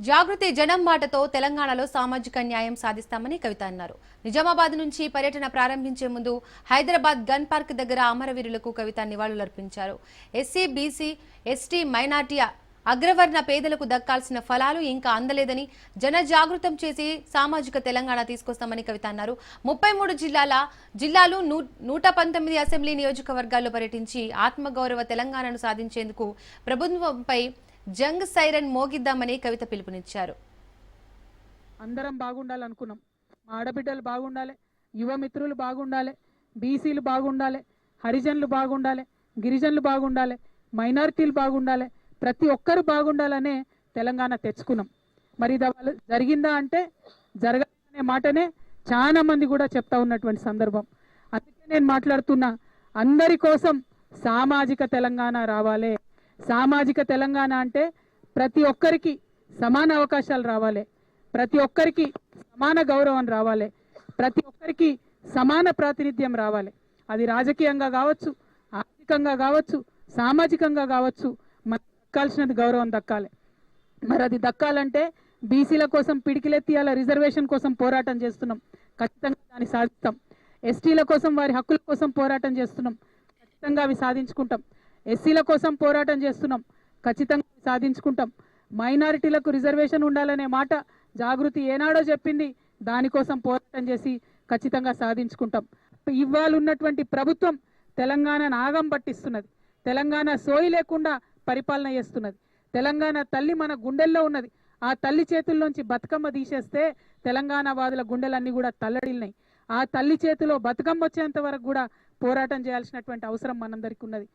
జాగృతి జనం మాటతో తెలంగాణలో సామాజిక న్యాయం సాధిస్తామని కవిత అన్నారు. నిజామాబాద్ నుంచి పర్యటన ప్రారంభించే ముందు హైదరాబాద్ గన్ పార్క్ దగ్గర అమరవీరులకు కవిత నివాళులర్పించారు. ఎస్సీ బీసీ ఎస్టీ మైనార్టీ అగ్రవర్ణ పేదలకు దక్కాల్సిన ఫలాలు ఇంకా అందలేదని జనజాగృతం చేసి సామాజిక తెలంగాణ తీసుకొస్తామని కవిత అన్నారు. ముప్పై మూడు జిల్లాల జిల్లాలు నూ- నూట పంతొమ్మిది అసెంబ్లీ నియోజకవర్గాల్లో పర్యటించి ఆత్మగౌరవ తెలంగాణను సాధించేందుకు ప్రభుత్వంపై జంగ్ సైరన్ మోగిద్దామని కవిత పిలుపునిచ్చారు. అందరం బాగుండాలనుకున్నాం. మా ఆడబిడ్డలు బాగుండాలి యువ మిత్రులు బాగుండాలి బీసీలు బాగుండాలి హరిజనులు బాగుండాలి గిరిజనులు బాగుండాలి మైనారిటీలు బాగుండాలి ప్రతి ఒక్కరు బాగుండాలనే తెలంగాణ తెచ్చుకున్నాం. మరి ఇది జరిగిందా అంటే జరగాలనే మాటనే చాలా మంది కూడా చెప్తా ఉన్నటువంటి సందర్భం. అందుకే నేను మాట్లాడుతున్నా అందరి కోసం సామాజిక తెలంగాణ రావాలి. సామాజిక తెలంగాణ అంటే ప్రతి ఒక్కరికి సమాన అవకాశాలు రావాలి. ప్రతి ఒక్కరికి సమాన గౌరవం రావాలి. ప్రతి ఒక్కరికి సమాన ప్రాతినిధ్యం రావాలి. అది రాజకీయంగా కావచ్చు ఆర్థికంగా కావచ్చు సామాజికంగా కావచ్చు మనకు దక్కాల్సినది గౌరవం దక్కాలి. మరి అది దక్కాలంటే బీసీల కోసం పిడికిలెత్తియాల రిజర్వేషన్ కోసం పోరాటం చేస్తున్నాం. ఖచ్చితంగా దాన్ని సాధిస్తాం. ఎస్టీల కోసం వారి హక్కుల కోసం పోరాటం చేస్తున్నాం. ఖచ్చితంగా అవి సాధించుకుంటాం. ఎస్సీల కోసం పోరాటం చేస్తున్నాం. ఖచ్చితంగా సాధించుకుంటాం. మైనారిటీలకు రిజర్వేషన్ ఉండాలనే మాట జాగృతి ఏనాడో చెప్పింది. దానికోసం పోరాటం చేసి ఖచ్చితంగా సాధించుకుంటాం. ఇవాళ ఉన్నటువంటి ప్రభుత్వం తెలంగాణ నాగం పట్టిస్తున్నది. తెలంగాణ సోయి లేకుండా పరిపాలన చేస్తున్నది. తెలంగాణ తల్లి మన గుండెల్లో ఉన్నది. ఆ తల్లి చేతుల్లోంచి బతుకమ్మ తీసేస్తే తెలంగాణ వాదుల గుండెలన్నీ కూడా తల్లడిల్లినాయి. ఆ తల్లి చేతిలో బతుకమ్మ వచ్చేంత వరకు కూడా పోరాటం చేయాల్సినటువంటి అవసరం మనందరికీ ఉన్నది.